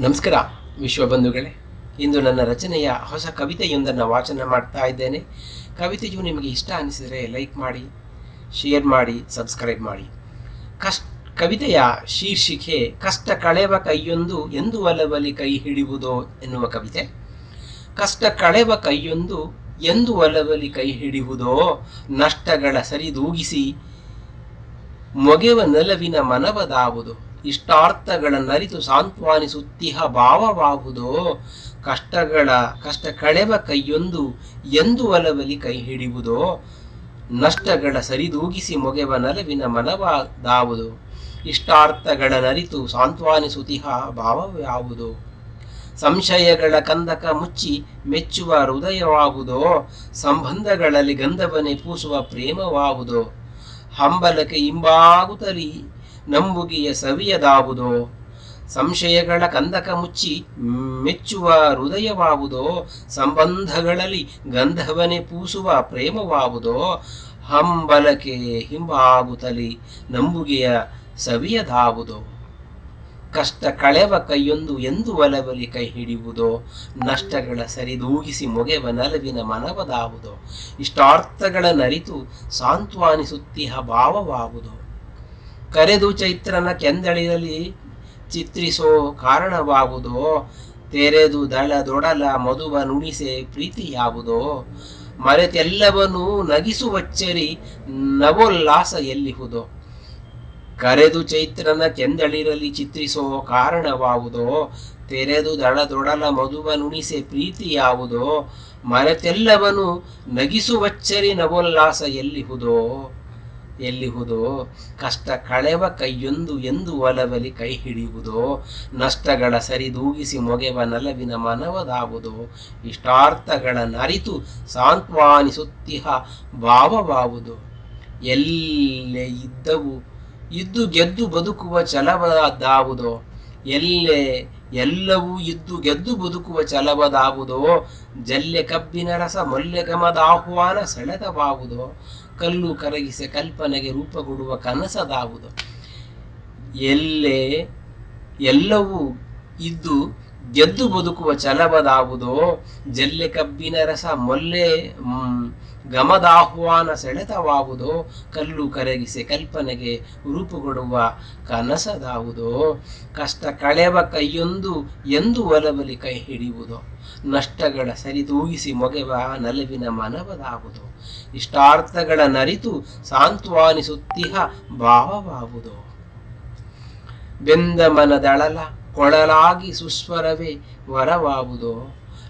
ನಮಸ್ಕಾರ ವಿಶ್ವಬಂಧುಗಳೇ ಇಂದು ನನ್ನ ರಚನೆಯ ಹೊಸ ಕವಿತೆಯೊಂದನ್ನು ವಾಚನ ಮಾಡ್ತಾ ಇದ್ದೇನೆ. ಕವಿತೆಯು ನಿಮಗೆ ಇಷ್ಟ ಅನಿಸಿದರೆ ಲೈಕ್ ಮಾಡಿ, ಶೇರ್ ಮಾಡಿ, ಸಬ್ಸ್ಕ್ರೈಬ್ ಮಾಡಿ. ಕಷ್ಟ, ಕವಿತೆಯ ಶೀರ್ಷಿಕೆ, ಕಷ್ಟ ಕಳೆವ ಕೈಯೊಂದು ಎಂದು ಒಲವಲಿ ಕೈ ಹಿಡಿಯುವುದೋ ಎನ್ನುವ ಕವಿತೆ. ಕಷ್ಟ ಕಳೆವ ಕೈಯೊಂದು ಎಂದು ಒಲವಲಿ ಕೈ ಹಿಡಿಯುವುದೋ ನಷ್ಟಗಳ ಸರಿದೂಗಿಸಿ, ಮೊಗೆವ ನೆಲವಿನ ಮನವದಾವುದು. ಇಷ್ಟಾರ್ಥಗಳ ಸಾಂತ್ವಾನಿಸುತ್ತಿಹ ಭಾವವಾಗುವುದೋ ಕಷ್ಟಗಳ, ಕಷ್ಟ ಕಳೆವ ಕೈಯೊಂದು ಎಂದು ಒಲವಲಿ ಕೈ ಹಿಡಿಯುವುದೋ ನಷ್ಟಗಳ ಸರಿದೂಗಿಸಿ ಮೊಗೆವ ನಲವಿನ ಮನವಾದಾವುದು ಇಷ್ಟಾರ್ಥಗಳ ನರಿತು ಸಾಂತ್ವನಿಸುತ್ತಿಹ ಭಾವವ್ಯಾವುದು ಸಂಶಯಗಳ ಕಂದಕ ಮುಚ್ಚಿ ಮೆಚ್ಚುವ ಹೃದಯವಾಗುವುದೋ ಸಂಬಂಧಗಳಲ್ಲಿ ಗಂಧವನೆ ಪೂಸುವ ಪ್ರೇಮವಾಗುವುದು ಹಂಬಲಕ್ಕೆ ಇಂಬಾಗುತ್ತಲಿ ನಂಬುಗೆಯ ಸವಿಯದಾವುದೋ? ಸಂಶಯಗಳ ಕಂದಕ ಮುಚ್ಚಿ ಮೆಚ್ಚುವ ಹೃದಯವಾವುದೋ? ಸಂಬಂಧಗಳಲ್ಲಿ ಗಂಧವನೆ ಪೂಸುವ ಪ್ರೇಮವಾವುದೋ? ಹಂಬಲಕೆ ಹಿಂಬಾಗುತ್ತಲಿ ನಂಬುಗೆಯ ಸವಿಯದಾವುದೋ? ಕಷ್ಟ ಕಳೆವ ಕೈಯೊಂದು ಎಂದು ಒಲವಲಿ ಕೈ ಹಿಡಿಯುವುದೋ ನಷ್ಟಗಳ ಸರಿದೂಗಿಸಿ ಮೊಗೆವ ನಲವಿನ ಮನವದಾವುದೋ? ಇಷ್ಟಾರ್ಥಗಳ ನರಿತು ಸಾಂತ್ವಾನಿಸುತ್ತಿಹ ಭಾವವಾಗುವುದು ಕರೆದು ಚೈತ್ರನ ಕೆಂದಳಿಯಲ್ಲಿ ಚಿತ್ರಿಸೋ ಕಾರಣವಾಗುವುದೋ ತೆರೆದು ದಳ ದೊಡಲ ಮಧುವ ನುಣಿಸೆ ಪ್ರೀತಿಯಾವುದೋ ಮರೆತೆಲ್ಲವನ್ನೂ ನಗಿಸುವಚ್ಚರಿ ನವೋಲ್ಲಾಸ ಎಲ್ಲಿಹುದೋ. ಕರೆದು ಚೈತ್ರನ ಕೆಂದಳಿರಲಿ ಚಿತ್ರಿಸೋ ಕಾರಣವಾವುದೋ ತೆರೆದು ದಳದೊಡಲ ಮಧುವ ನುಣಿಸೆ ಪ್ರೀತಿಯಾವುದೋ ಮರೆತೆಲ್ಲವನು ನಗಿಸುವಚ್ಚರಿ ನವೋಲ್ಲಾಸ ಎಲ್ಲಿಹುದೋ. ಎಲ್ಲಿಹುದೋ? ಕಷ್ಟ ಕಳೆವ ಕೈಯೊಂದು ಎಂದು ಒಲವಲಿ ಕೈ ಹಿಡಿಯುವುದೋ? ನಷ್ಟಗಳ ಸರಿದೂಗಿಸಿ ಮೊಗೆವ ನಲವಿನ ಮನವದಾಗುವುದೋ? ಇಷ್ಟಾರ್ಥಗಳ ನರಿತು ಸಾಂತ್ವಾನಿಸುತ್ತಿಹ ಭಾವವಾವುದು ಎಲ್ಲೇ ಇದ್ದವು? ಇದ್ದು ಗೆದ್ದು ಬದುಕುವ ಛಲವದಾವುದೋ ಎಲ್ಲೇ ಎಲ್ಲವೂ ಇದ್ದು ಗೆದ್ದು ಬದುಕುವ ಛಲವದಾವುದೋ ಜಲ್ಲೆ ಕಬ್ಬಿನ ರಸ ಮಲ್ಯಗಮದಾಹ್ವಾನ ಸೆಳೆತವಾವುದೋ ಕಲ್ಲು ಕರಗಿಸಿ ಕಲ್ಪನೆಗೆ ರೂಪ ಕೊಡುವ ಕನಸದಾವುದು ಎಲ್ಲೇ ಎಲ್ಲವೂ ಇದ್ದು ಗೆದ್ದು ಬದುಕುವ ಛಲವದಾವುದೋ ಜಲ್ಲೆ ಕಬ್ಬಿನ ರಸ ಮೊಲ್ಲೆ ಗಮದಾಹ್ವಾನ ಸೆಳೆತವಾವುದೋ ಕಲ್ಲು ಕರಗಿಸಿ ಕಲ್ಪನೆಗೆ ರೂಪುಗೊಡುವ ಕನಸದಾವುದೋ ಕಷ್ಟ ಕಳೆವ ಕೈಯೊಂದು ಎಂದು ಒಲಬಲಿ ಕೈ ಹಿಡಿಯುವುದು, ನಷ್ಟಗಳ ಸರಿದೂಗಿಸಿ ಮೊಗೆವ ನಲವಿನ ಮನವದಾವುದು ಇಷ್ಟಾರ್ಥಗಳ ನರಿತು ಸಾಂತ್ವಾನಿಸುತ್ತಿಹ ಭಾವವಾವುದು ಬೆಂದ ಮನದಳಲ ಕೊಳಲಾಗಿ ಸುಸ್ವರವೇ ವರವಾವುದೋ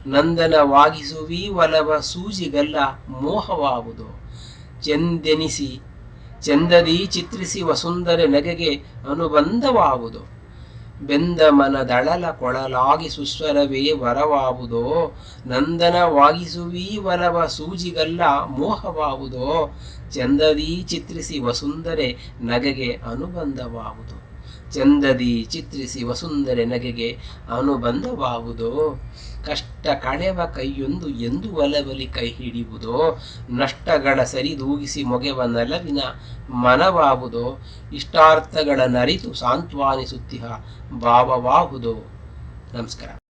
ನಂದನವಾಗಿಸುವಿ ಒಲವ ಸೂಜಿಗಲ್ಲ ಮೋಹವಾಗುವುದು. ಚೆಂದೆನಿಸಿ, ಚಂದದಿ ಚಿತ್ರಿಸಿ ವಸುಂದರೆ ನಗೆಗೆ ಅನುಬಂಧವಾಗುವುದು. ಬೆಂದ ಮನದಳಲ ಕೊಳಲಾಗಿ ಸುಸ್ವರವೇ ವರವಾವುದೋ ನಂದನವಾಗಿಸುವಿ ವಲವ ಸೂಜಿಗಲ್ಲ ಮೋಹವಾಗುವುದೋ. ಚಂದದಿ ಚಿತ್ರಿಸಿ ವಸುಂದರೆ ನಗೆಗೆ ಅನುಬಂಧವಾವುದು ಚಂದದಿ ಚಿತ್ರಿಸಿ ವಸುಂಧರೆ ನಗೆಗೆ ಅನುಬಂಧವಾವುದೋ? ಕಷ್ಟ ಕಳೆವ ಕೈಯೊಂದು ಎಂದು ಒಲವಲಿ ಕೈ ಹಿಡಿಯುವುದೋ ನಷ್ಟಗಳ ಸರಿದೂಗಿಸಿ ಮೊಗೆವ ನಲವಿನ ಮನವಾವುದೋ? ಇಷ್ಟಾರ್ಥಗಳ ನರಿತು ಸಾಂತ್ವಾನಿಸುತ್ತಿಹ ಭಾವವಾಹುದೋ ನಮಸ್ಕಾರ.